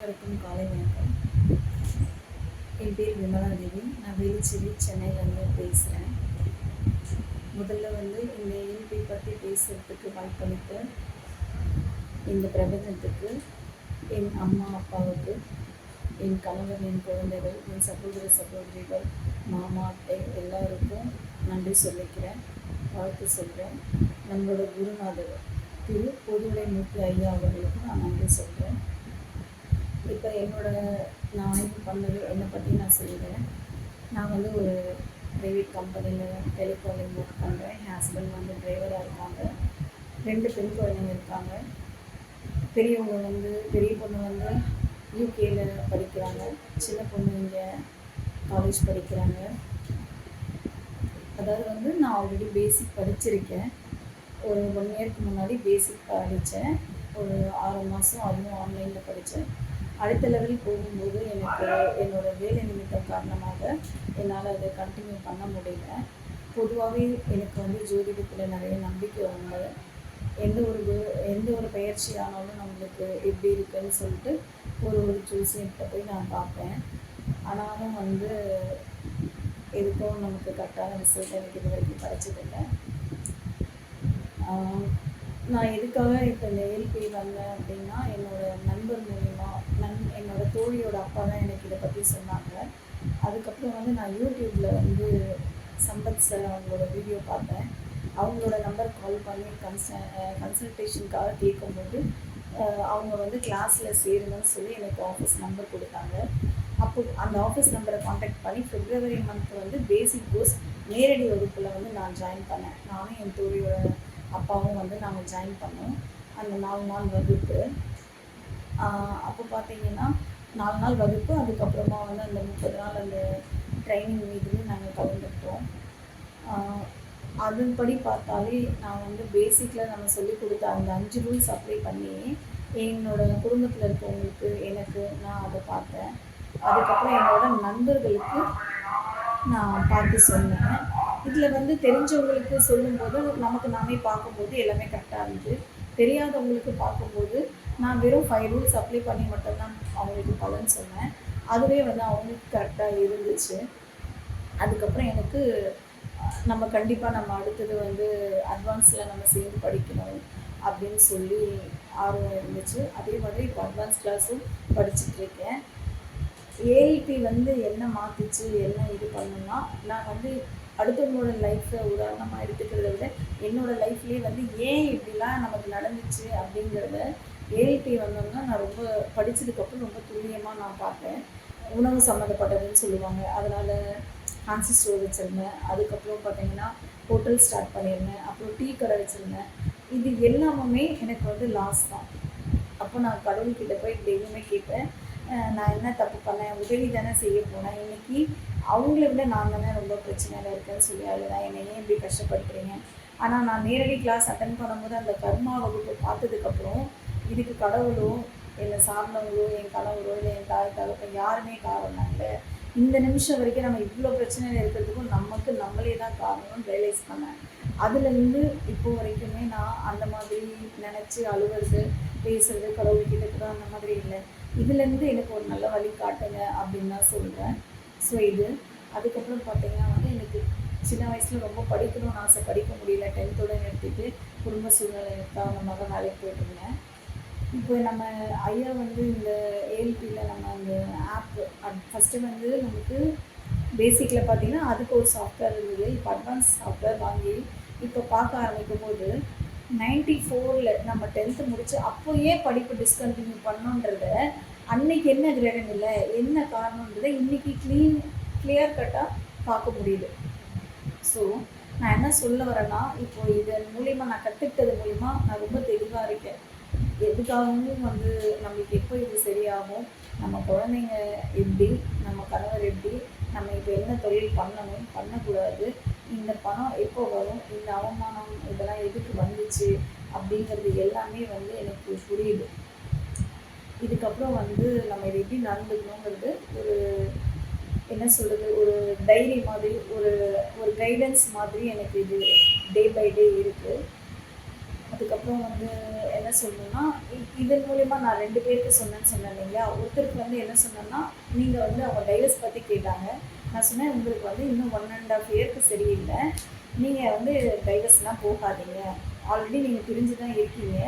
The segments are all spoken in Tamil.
வணக்கம் காலை வணக்கம். என் பேர் விமலா தேவி. நான் வேலுச்சேரி சென்னையிலேருந்து பேசுகிறேன் முதல்ல வந்து இந்த இயல்பை பற்றி பேசுகிறதுக்கு வாய்ப்பளித்த இந்த பிரபஞ்சத்துக்கு என் அம்மா அப்பாவுக்கு என் கணவர் என் குழந்தைகள் என் சகோதர சகோதரிகள் மாமா அத்தை எல்லாருக்கும் நன்றி சொல்லிக்கிறேன். வாழ்த்து சொல்கிறேன் நம்மளோட குருநாதர் திரு பொதுவுடை மூர்த்தி ஐயா அவர்களுக்கும் நான் நன்றி சொல்கிறேன் இப்போ என்னோட நான் ஆய்வு பண்ணது என்னை பற்றி நான் சொல்லிடுறேன் நான் வந்து ஒரு ப்ரைவேட் கம்பெனியில் டெலிகாலிங் ஒர்க் பண்ணுறேன் என் ஹஸ்பண்ட் வந்து டிரைவராக இருக்காங்க. ரெண்டு பெண் குழந்தைங்க இருக்காங்க. பெரியவங்க வந்து பெரிய பொண்ணு வந்து யூகேயில் படிக்கிறாங்க. சின்ன பொண்ணு இங்கே காலேஜ் படிக்கிறாங்க. அதாவது வந்து நான் ஆல்ரெடி பேசிக் படிச்சிருக்கேன். ஒரு ஒன் இயர்க்கு முன்னாடி பேசிக் படித்தேன் ஒரு ஆறு மாதம் அதுவும் ஆன்லைனில் படித்தேன் அடுத்த லெவல் போகும்போது எனக்கு என்னோட வேலை நிமித்தம் காரணமாக என்னால் அதை கண்டினியூ பண்ண முடியல. பொதுவாகவே எனக்கு வந்து ஜோதிடத்தில் நிறைய நம்பிக்கை உண்டு. எந்த ஒரு எந்த ஒரு பயிற்சி ஆனாலும் நம்மளுக்கு எப்படி இருக்குன்னு சொல்லிட்டு ஒரு ஒரு ஜோசியத்தை போய் நான் பார்ப்பேன். ஆனாலும் வந்து எதுக்கும் நமக்கு கரெக்டான ரிசல்ட் எனக்கு இது வரைக்கும் கிடைச்சதில்லை நான் எதுக்காக இப்போ இந்த ஏல்பி வந்தேன் அப்படின்னா என்னோட நண்பர் மூலிமா நன் என்னோட தோழியோட அப்பா தான் எனக்கு இதை பற்றி சொன்னாங்க. அதுக்கப்புறம் வந்து நான் யூடியூப்பில் வந்து சம்பத் சார் அவங்களோட வீடியோ பார்த்தேன். அவங்களோட நம்பர் கால் பண்ணி கன்ச கன்சல்டேஷனுக்காக கேட்கும்போது அவங்க வந்து கிளாஸில் சேருங்கன்னு சொல்லி எனக்கு ஆஃபீஸ் நம்பர் கொடுத்தாங்க. அப்போ அந்த ஆஃபீஸ் நம்பரை காண்டாக்ட் பண்ணி பிப்ரவரி மந்த் வந்து பேசிக் கோர்ஸ் நேரடி வகுப்பில் வந்து நான் ஜாயின் பண்ணேன். நானும் என் தோழியோட அப்பாவும் வந்து நாங்கள் ஜாயின் பண்ணோம். அந்த நாலு நாள் வகுப்பு. அப்போ பார்த்தீங்கன்னா நாலு நாள் வகுப்பு அதுக்கப்புறமா வந்து அந்த முப்பது நாள் அந்த ட்ரைனிங் இதுலேயும் நாங்கள் கலந்துக்கிட்டோம். அதன்படி பார்த்தாலே நான் வந்து பேசிக்கில் நம்ம சொல்லி கொடுத்த அந்த அஞ்சு ரூல்ஸ் அப்ளை பண்ணி என்னோட குடும்பத்தில் இருக்கவங்களுக்கு எனக்கு நான் அதை பார்த்தேன். அதுக்கப்புறம் என்னோட நண்பர்களுக்கு நான் பார்த்து சொன்னேன். இதில் வந்து தெரிஞ்சவங்களுக்கு சொல்லும்போது நமக்கு நாமே பார்க்கும்போது எல்லாமே கரெக்டாக இருந்துச்சு தெரியாதவங்களுக்கு பார்க்கும்போது நான் வெறும் ஃபைவ் ரூல்ஸ் அப்ளை பண்ணி மட்டும்தான் அவங்களுக்கு பலன் சொன்னேன். அதுவே வந்து அவங்களுக்கு கரெக்டாக இருந்துச்சு. அதுக்கப்புறம் எனக்கு நம்ம கண்டிப்பாக நம்ம அடுத்தது வந்து அட்வான்ஸில் நம்ம சேர்ந்து படிக்கணும் அப்படின்னு சொல்லி ஆர்வம் இருந்துச்சு. அதே மாதிரி இப்போ அட்வான்ஸ் கிளாஸும் படிச்சுட்டு இருக்கேன். வந்து என்ன மாற்றிச்சு என்ன இது பண்ணணும்னா நான் வந்து அடுத்தவங்களோட லைஃப்பை உதாரணமாக எடுத்துக்கிறத விட என்னோடய லைஃப்லேயே வந்து ஏன் இப்படிலாம் நமக்கு நடந்துச்சு அப்படிங்கிறத ஏஎல்பி வந்தோம்னா நான் ரொம்ப படித்ததுக்கப்புறம் ரொம்ப துல்லியமாக நான் பார்த்தேன். உணவு சம்மந்தப்பட்டதுன்னு சொல்லுவாங்க. அதனால் ஃபேன்சி ஸ்டோர் வச்சுருந்தேன். அதுக்கப்புறம் பார்த்தீங்கன்னா ஹோட்டல் ஸ்டார்ட் பண்ணியிருந்தேன். அப்புறம் டீ கடை வச்சுருந்தேன். இது எல்லாமே எனக்கு வந்து லாஸ் தான். அப்போ நான் கடவுள்கிட்ட போய் டெய்லியுமே கேட்பேன் நான் என்ன தப்பு பண்ணேன்? உதவி தானே செய்ய போனேன். இன்னைக்கு அவங்கள விட நான் தானே ரொம்ப பிரச்சனையில் இருக்கேன்னு சொல்லி அழுதேன் என்னை ஏன் இப்படி கஷ்டப்படுத்துறீங்க? ஆனால் நான் நேரடி கிளாஸ் அட்டன் பண்ணும்போது அந்த கர்மா வகுப்பு பார்த்ததுக்கப்புறம் இதுக்கு கடவுளோ என்னை சார்ந்தவங்களோ என் கணவரோ இல்லை என் தாய் தகப்பன் யாருமே காரணம் இல்லை. இந்த நிமிஷம் வரைக்கும் நம்ம இவ்வளோ பிரச்சனையில் இருக்கிறதுக்கும் நமக்கு நம்மளே தான் காரணம்னு ரியலைஸ் பண்ணேன். அதுலேருந்து இப்போ வரைக்குமே நான் அந்த மாதிரி நினச்சி அழுகிறது பேசுறது கடவுள்கிட்ட கூட அந்த மாதிரி இல்லை. இதுலேருந்து எனக்கு ஒரு நல்ல வழி காட்டுங்க அப்படின்னு தான் சொல்கிறேன் ஸோ இது. அதுக்கப்புறம் பார்த்தீங்கன்னா வந்து எனக்கு சின்ன வயசில் ரொம்ப படிக்கணும்னு ஆசை படிக்க முடியல. டென்த்தோட நிறுத்திட்டு குடும்ப சூழ்நிலை காரணமாக வேலைக்கு போயிட்டுருந்தேன் இப்போ நம்ம ஐயா வந்து இந்த ஏஎல்பியில் நம்ம அந்த ஆப் ஃபஸ்ட்டு வந்து நமக்கு பேசிக்கில் பார்த்தீங்கன்னா அதுக்கு ஒரு சாஃப்ட்வேர் இருந்தது. இப்போ அட்வான்ஸ் சாஃப்ட்வேர் வாங்கி இப்போ பார்க்க ஆரம்பிக்கும் போது நைன்டி ஃபோரில் நம்ம டென்த்து முடித்து அப்போயே படிப்பு டிஸ்கண்டினியூ பண்ணோன்றத அன்னைக்கு என்ன கிரேடன் இல்லை என்ன காரணன்றதை இன்றைக்கி க்ளீன் கிளியர் கட்டாக பார்க்க முடியுது. ஸோ நான் என்ன சொல்ல வரேன்னா இப்போ இதன் மூலிமா நான் கற்றுக்கிட்டது மூலிமா நான் ரொம்ப தெளிவாக இருக்கேன். எதுக்காகவும் வந்து நம்மளுக்கு எப்போ இது சரியாகும்? நம்ம குழந்தைங்க எப்படி? நம்ம கணவர் எப்படி? நம்ம இப்போ என்ன தொழில் பண்ணணும்? பண்ணக்கூடாது. இந்த பணம் எப்போ வரும்? இந்த அவமானம் இதெல்லாம் எதுக்கு வந்துச்சு? அப்படிங்கிறது எல்லாமே வந்து எனக்கு புரியுது. இதுக்கப்புறம் வந்து நம்ம இதை எப்படி நடந்துக்கணுங்கிறது ஒரு என்ன சொல்கிறது ஒரு டைரி மாதிரி ஒரு ஒரு கைடன்ஸ் மாதிரி எனக்கு இது டே பை டே இருக்குது அதுக்கப்புறம் வந்து என்ன சொல்லணும்னா இதன் மூலிமா நான் ரெண்டு பேருக்கு சொன்னேன்னு சொன்னேன் இல்லைங்களா? ஒருத்தருக்கு வந்து என்ன சொன்னேன்னா நீங்கள் வந்து அவங்க டைவர்ஸ் பற்றி கேட்டாங்க. நான் சொன்னேன் உங்களுக்கு வந்து இன்னும் ஒன் அண்ட் ஆஃப் இயர்க்கு சரியில்லை. நீங்கள் வந்து டைவர்ஸ்லாம் போகாதீங்க. ஆல்ரெடி நீங்கள் பிரிஞ்சு தான் இருக்கீங்க.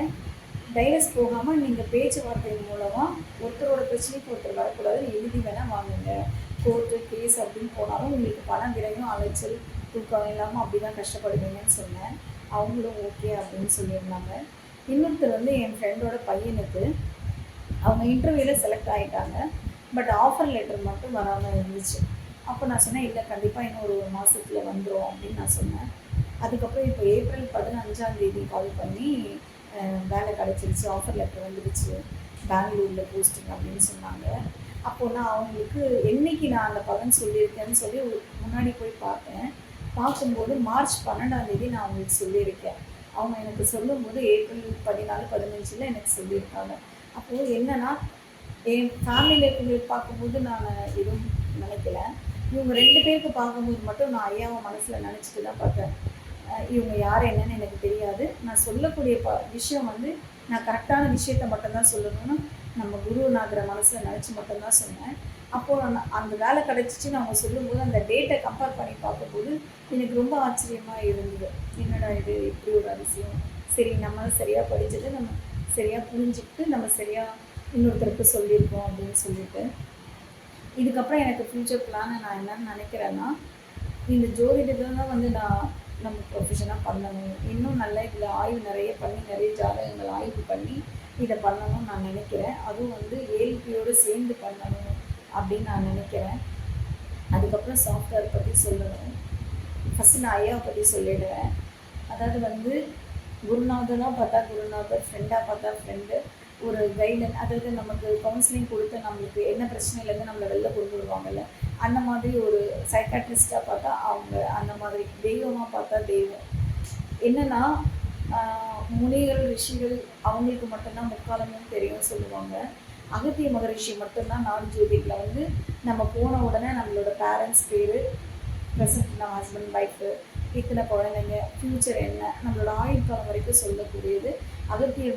டைவர்ஸ் போகாமல் நீங்கள் பேச்சுவார்த்தை மூலமாக ஒருத்தரோட பிரச்சனைக்கு ஒருத்தர் வரக்கூடாது எழுதி வேணால் வாங்குங்க. கோர்ட்டு கேஸ் அப்படின்னு போனாலும் உங்களுக்கு பணம் விரையும் அலைச்சல் தூக்கம் இல்லாமல் அப்படி தான் கஷ்டப்படுவீங்கன்னு சொன்னேன். அவங்களும் ஓகே அப்படின்னு சொல்லியிருந்தாங்க. இன்னொருத்தர் வந்து என் ஃப்ரெண்டோட பையனுக்கு அவங்க இன்டர்வியூவில் செலக்ட் ஆகிட்டாங்க பட் ஆஃபர் லெட்டர் மட்டும் வராமல் இருந்துச்சு. அப்போ நான் சொன்னேன் இல்லை கண்டிப்பாக இன்னும் ஒரு மாதத்தில் வந்துடும் அப்படின்னு நான் சொன்னேன். அதுக்கப்புறம் இப்போ ஏப்ரல் பதினஞ்சாந்தேதி கால் பண்ணி வேலை கிடச்சிருச்சு ஆஃபர் லெட்டர் வந்துடுச்சு பெங்களூரில் போஸ்டிங் அப்படின்னு சொன்னாங்க. அப்போ நான் அவங்களுக்கு என்னைக்கு நான் அந்த பலன் சொல்லியிருக்கேன்னு சொல்லி ஒரு- முன்னாடி போய் பார்த்தேன். பார்க்கும்போது மார்ச் பன்னெண்டாம் தேதி நான் அவங்களுக்கு சொல்லியிருக்கேன். அவங்க எனக்கு சொல்லும்போது ஏப்ரல் பதினாலு பதினஞ்சில் எனக்கு சொல்லியிருக்காங்க. அப்போது என்னன்னா என் ஃபேமிலியில் இருக்கவங்களுக்கு பார்க்கும்போது நான் எதுவும் நினைக்கல. இவங்க ரெண்டு பேருக்கு பார்க்கும்போது மட்டும் நான் ஐயாவை மனசில் நினச்சிட்டு தான் பார்த்தேன். இவங்க யார் என்னன்னு எனக்கு தெரியாது. நான் சொல்லக்கூடிய ப விஷயம் வந்து நான் கரெக்டான விஷயத்த மட்டும்தான் சொல்லணும்னு நம்ம குருநாதரை மனசில் நினச்சி மட்டும்தான் சொன்னேன். அப்போது நான் அந்த வேலை கிடச்சிச்சின்னு அவங்க சொல்லும்போது அந்த டேட்டை கம்பேர் பண்ணி பார்க்கும்போது எனக்கு ரொம்ப ஆச்சரியமாக இருந்தது. என்னடா இது? இப்படி ஒரு அதிசயம். சரி நம்ம சரியாக படிச்சதை நம்ம சரியாக புரிஞ்சுக்கிட்டு நம்ம சரியாக இன்னொருத்தருக்கு சொல்லியிருக்கோம் அப்படின்னு சொல்லிட்டு. இதுக்கப்புறம் எனக்கு ஃப்யூச்சர் பிளானை நான் என்னன்னு நினைக்கிறேன்னா இந்த ஜோதிடத்தில் தான் வந்து நான் நம்ம ப்ரொஃபஷனாக பண்ணணும். இன்னும் நல்லா இதில் ஆய்வு நிறைய பண்ணி நிறைய ஜாதகங்கள் ஆய்வு பண்ணி இதை பண்ணணும்னு நான் நினைக்கிறேன். அதுவும் வந்து ஏழ்பியோடு சேர்ந்து பண்ணணும். அப்படின்னு நான் நினைக்கிறேன். அதுக்கப்புறம் சாஃப்ட்வேர் பற்றி சொல்லணும் ஃபஸ்ட்டு நான் ஐயாவை பற்றி சொல்லிடுவேன். அதாவது வந்து குருநாதனாக பார்த்தா குருநாதர் ஃப்ரெண்டாக பார்த்தா ஃப்ரெண்டு ஒரு கைடன் அதாவது நமக்கு கவுன்சிலிங் கொடுத்து நம்மளுக்கு என்ன பிரச்சனையிலேருந்து நம்மளை வெளில கொண்டு வருவாங்கல்ல அந்த மாதிரி ஒரு சைக்காட்ரிஸ்டாக பார்த்தா அவங்க அந்த மாதிரி தெய்வமாக பார்த்தா தெய்வம். என்னென்னா முனிகள் ரிஷிகள் அவங்களுக்கு மட்டும்தான் முக்காலமும் தெரியும் சொல்லுவாங்க. அகத்திய மகரிஷி மட்டும்தான் நாடு ஜோதியில் வந்து நம்ம போன உடனே நம்மளோட பேரண்ட்ஸ் பேர் ப்ரெசன்ட் நம்ம ஹஸ்பண்ட் ஒய்ஃபு இத்தனை குழந்தைங்க ஃப்யூச்சர் என்ன நம்மளோட ஆயுள் காலம் வரைக்கும் சொல்லக்கூடியது அகத்திய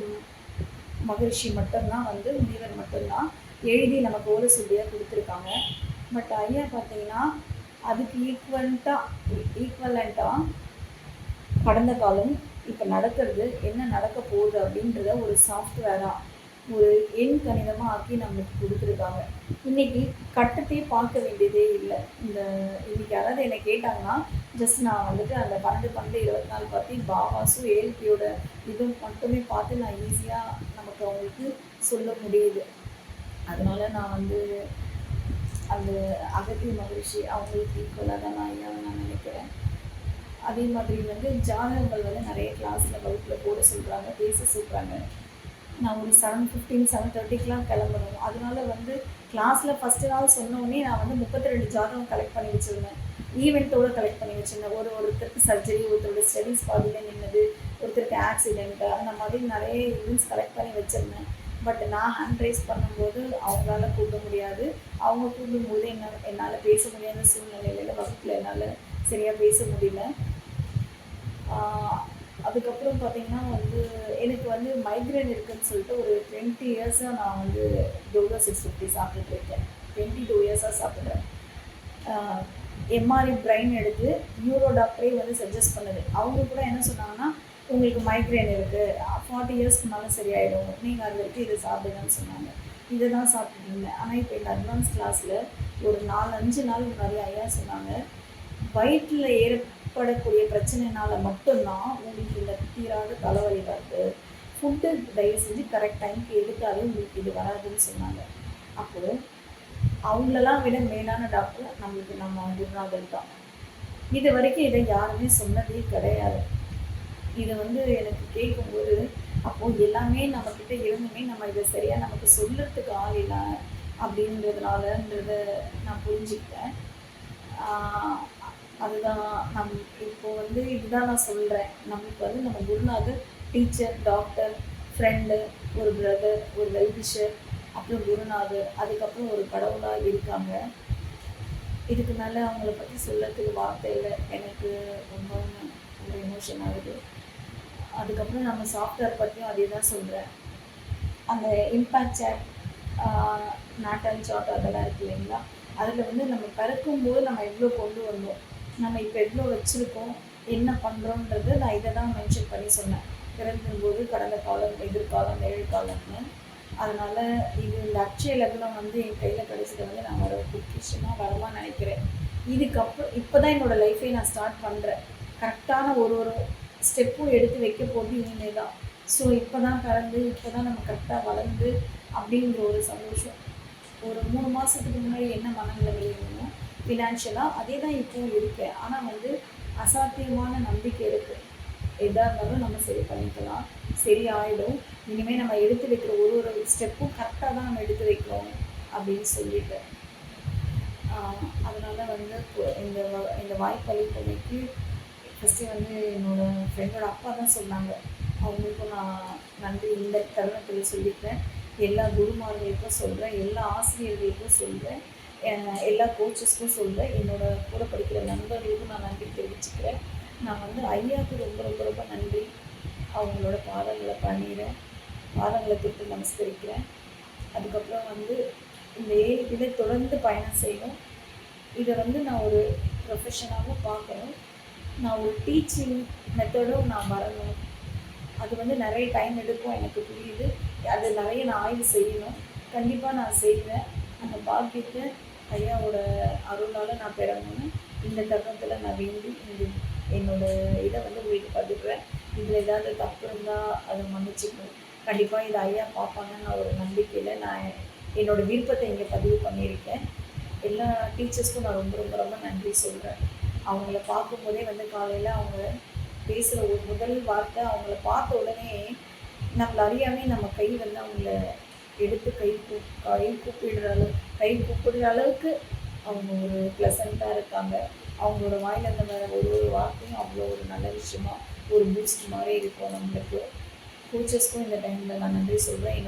மகரிஷி மட்டும்தான் வந்து முனிவர் மட்டும்தான் எழுதி நமக்கு ஓலை சொல்லியாக கொடுத்துருக்காங்க. பட் ஐயா பார்த்தீங்கன்னா அதுக்கு ஈக்குவல்ட்டாக ஈக்குவலண்ட்டாக கடந்த காலம் இப்போ நடக்கிறது என்ன நடக்க போகுது அப்படின்றத ஒரு சாஃப்ட்வேராக ஒரு எண் கணிதமாக ஆக்கி நம்மளுக்கு கொடுத்துருக்காங்க. இன்னைக்கு கட்டத்தையே பார்க்க வேண்டியதே இல்லை. இந்த இன்னைக்கு யாராவது என்னை கேட்டாங்கன்னா ஜஸ்ட் நான் வந்துட்டு அந்த பன்னெண்டு பன்னெண்டு இருபத்தி நாலு பற்றி பாவாசு ஏஎல்பியோட இதுவும் மட்டுமே பார்த்து நான் ஈஸியாக நமக்கு அவங்களுக்கு சொல்ல முடியுது. அதனால நான் வந்து அந்த அகத்திய மகிழ்ச்சி அவங்களுக்கு ஈக்குவலாக தான் நான் ஐயாவை நான் நினைக்கிறேன். அதே மாதிரி வந்து ஜாதகங்கள் வந்து நிறைய கிளாஸில் வகுப்பில் போட சொல்கிறாங்க பேச சொல்கிறாங்க நான் ஒரு செவன் ஃபிஃப்டீன் செவன் தேர்ட்டிக்கெலாம் கிளம்பணும் அதனால வந்து கிளாஸில் ஃபஸ்ட்டு நாள் சொன்னோடனே நான் வந்து முப்பத்தி ரெண்டு ஜாதகம் கலெக்ட் பண்ணி வச்சுருந்தேன். ஈவெண்ட்டோட கலெக்ட் பண்ணி வச்சுருந்தேன். ஒரு ஒருத்தருக்கு சர்ஜரி ஒருத்தரோட ஸ்டடீஸ் பாதியில் நின்னது ஒருத்தருக்கு ஆக்சிடெண்ட்டு அந்த மாதிரி நிறைய ஈவெண்ட்ஸ் கலெக்ட் பண்ணி வச்சுருந்தேன். பட் நான் ஹேண்ட் ரைஸ் பண்ணும்போது அவங்களால கூப்பிட முடியாது. அவங்க கூப்பிடும்போது என்ன என்னால் பேச முடியாத சூழ்நிலையில் வகுப்பில் என்னால் சரியாக பேச முடியல. அதுக்கப்புறம் பார்த்தீங்கன்னா வந்து எனக்கு வந்து மைக்ரேன் இருக்குன்னு சொல்லிட்டு ஒரு டுவெண்ட்டி இயர்ஸாக நான் வந்து டோலோ சிக்ஸ் ஃபிஃப்டி சாப்பிட்டுட்டு இருக்கேன். டுவெண்ட்டி டூ இயர்ஸாக சாப்பிட்றேன். எம்ஆர்ஐ பிரெயின் எடுத்து நியூரோ டாக்டரே வந்து சஜஸ்ட் பண்ணுது. அவங்க கூட என்ன சொன்னாங்கன்னா உங்களுக்கு மைக்ரேன் இருக்குது ஃபார்ட்டி இயர்ஸ்க்கு மேலே சரியாயிடும். நீங்கள் அது வரைக்கும் இதை சாப்பிடுங்கன்னு சொன்னாங்க. இதை தான் சாப்பிட்டுருந்தேன் ஆனால் இப்போ எங்கள் அட்வான்ஸ் கிளாஸில் ஒரு நாலு அஞ்சு நாள் முன்னாடி ஐயா சொன்னாங்க வயிற்றில் ஏற ஏற்படக்கூடிய பிரச்சனைனால மட்டும்தான் உங்களுக்கு இந்த தீராத தலைவலி வருது. ஃபுட்டு தயவு செஞ்சு கரெக்ட் டைமுக்கு எடுத்தாலே உங்களுக்கு இது வராதுன்னு சொன்னாங்க. அப்போது அவங்களெல்லாம் விட மேலான டாக்டர் நம்மளுக்கு நம்ம குருநாதர் தான். இது வரைக்கும் இதை யாருமே சொன்னதே கிடையாது. இதை வந்து எனக்கு கேட்கும்போது அப்போது எல்லாமே நம்மக்கிட்ட இருந்துமே நம்ம இதை சரியாக நமக்கு சொல்லுறதுக்கு ஆள் இல்லை அப்படின்றதுனாலன்றத நான் புரிஞ்சுக்கிட்டேன். அதுதான் நம் இப்போ வந்து இதுதான் நான் சொல்கிறேன் நமக்கு வந்து நம்ம குருநாதர் டீச்சர் டாக்டர் ஃப்ரெண்டு ஒரு பிரதர் ஒரு வெல்விஷர் அப்புறம் குருநாதர் அதுக்கப்புறம் ஒரு கடவுளாக இருக்காங்க. இதுக்கு மேலே அவங்கள பற்றி சொல்லத்துக்கு வார்த்தை இல்லை. எனக்கு ரொம்ப ஒரு எமோஷன் ஆகுது அதுக்கப்புறம் நம்ம சாஃப்ட்வேர் பற்றியும் அதே தான் சொல்கிறேன் அந்த இம்பேக்ட் சேட் நாட்டன் சாட் அதெல்லாம் இருக்கு இல்லைங்களா? அதில் வந்து நம்ம பிறக்கும்போது நம்ம எவ்வளோ கொண்டு வந்தோம்? நம்ம இப்போ எவ்வளோ வச்சுருக்கோம் என்ன பண்ணுறோன்றது நான் இதை தான் மென்ஷன் பண்ணி சொன்னேன். பிறக்கும்போது கடந்த காலம் எதிர்காலம் நிகழ்காலம்னு அதனால் இது இந்த அட்சய லக்னம் வந்து என் கையில் கிடைச்சது வந்து நான் வர பொக்கிஷமாக வரமா நினைக்கிறேன். இதுக்கப்புறம் இப்போ தான் என்னோடய லைஃபை நான் ஸ்டார்ட் பண்ணுறேன் கரெக்டான ஒரு ஒரு ஸ்டெப்பும் எடுத்து வைக்க போகிறது இனிமே தான் ஸோ இப்போ தான் பிறந்து இப்போ தான் நம்ம கரெக்டாக வளர்ந்து அப்படிங்கிற ஒரு சந்தோஷம். ஒரு மூணு மாதத்துக்கு முன்னாடி என்ன மனநிலைமையில் இருந்தோம்? ஃபினான்ஷியலாக அதே தான் இப்போவும் இருக்கேன் ஆனால் வந்து அசாத்தியமான நம்பிக்கை இருக்குது எதாக இருந்தாலும் நம்ம சரி பண்ணிக்கலாம். சரி ஆகிடும் இனிமேல் நம்ம எடுத்து வைக்கிற ஒரு ஒரு ஸ்டெப்பும் கரெக்டாக தான் நம்ம எடுத்து வைக்கிறோம் அப்படின்னு சொல்லிட்டு. அதனால் வந்து இந்த இந்த வாய்ப்பளித்தமைக்கு ஃபஸ்ட்டு வந்து என்னோடய ஃப்ரெண்டோட அப்பா தான் சொன்னாங்க. அவங்களுக்கும் நான் நன்றி இந்த தருணத்தில் சொல்லிக்கிறேன். எல்லா குருமார்களுக்கும் சொல்கிறேன் எல்லா ஆசிரியர்களுக்கும் சொல்கிறேன் எல்லா கோச்சஸ்க்கும் சொல்கிறேன் என்னோட கூட படிக்கிற நண்பர்களுக்கும் நான் நன்றி தெரிவிச்சுக்கிறேன். நான் வந்து ஐயாவுக்கு ரொம்ப ரொம்ப ரொம்ப நன்றி. அவங்களோட பாதங்களை பண்ணிடுறேன். பாதங்களை தொட்டு நமஸ்கரிக்கிறேன். அதுக்கப்புறம் வந்து இந்த ஏஐபியில தொடர்ந்து பயணம் செய்யணும். இதை வந்து நான் ஒரு ப்ரொஃபஷனாகவும் பார்க்கணும். நான் ஒரு டீச்சிங் மெத்தடும் நான் வரணும். அது வந்து நிறைய டைம் எடுக்கும் எனக்கு புரியுது. அது நிறைய நான் ஆய்வு செய்யணும். கண்டிப்பாக நான் செய்வேன். அந்த பாக்கியத்தை ஐயாவோட அருளால் நான் பெறணும்னு இந்த தருணத்தில் நான் வேண்டி இந்த என்னோடய இதை வந்து உங்களுக்கு பதிவுறேன் இதில் ஏதாவது தப்பு இருந்தால் அதை மன்னிச்சுக்கணும். கண்டிப்பாக இதை ஐயா பார்ப்பாங்கன்னு நான் ஒரு நம்பிக்கையில் நான் என்னோடய விருப்பத்தை இங்கே பதிவு பண்ணியிருக்கேன். எல்லா டீச்சர்ஸ்க்கும் நான் ரொம்ப ரொம்ப ரொம்ப நன்றி சொல்கிறேன் அவங்கள பார்க்கும்போதே வந்து காலையில் அவங்க பேசுகிற ஒரு முதல் வார்த்தை அவங்கள பார்த்த உடனே நம்மளை அறியாமே நம்ம கை வந்து அவங்கள எடுத்து கை கூ கை கூப்பிடுற அளவு கை கூப்பிடுற அளவுக்கு அவங்க ஒரு ப்ளசண்ட்டாக இருக்காங்க. அவங்களோட வாயில் அந்த மாதிரி ஒரு ஒரு வார்த்தையும் அவ்வளோ ஒரு நல்ல விஷயமா ஒரு பூஸ்ட் மாதிரி இருக்கும் நம்மளுக்கு. கோச்சஸ்க்கும் இந்த டைமில் நான் நன்றி சொல்கிறேன் என்னோட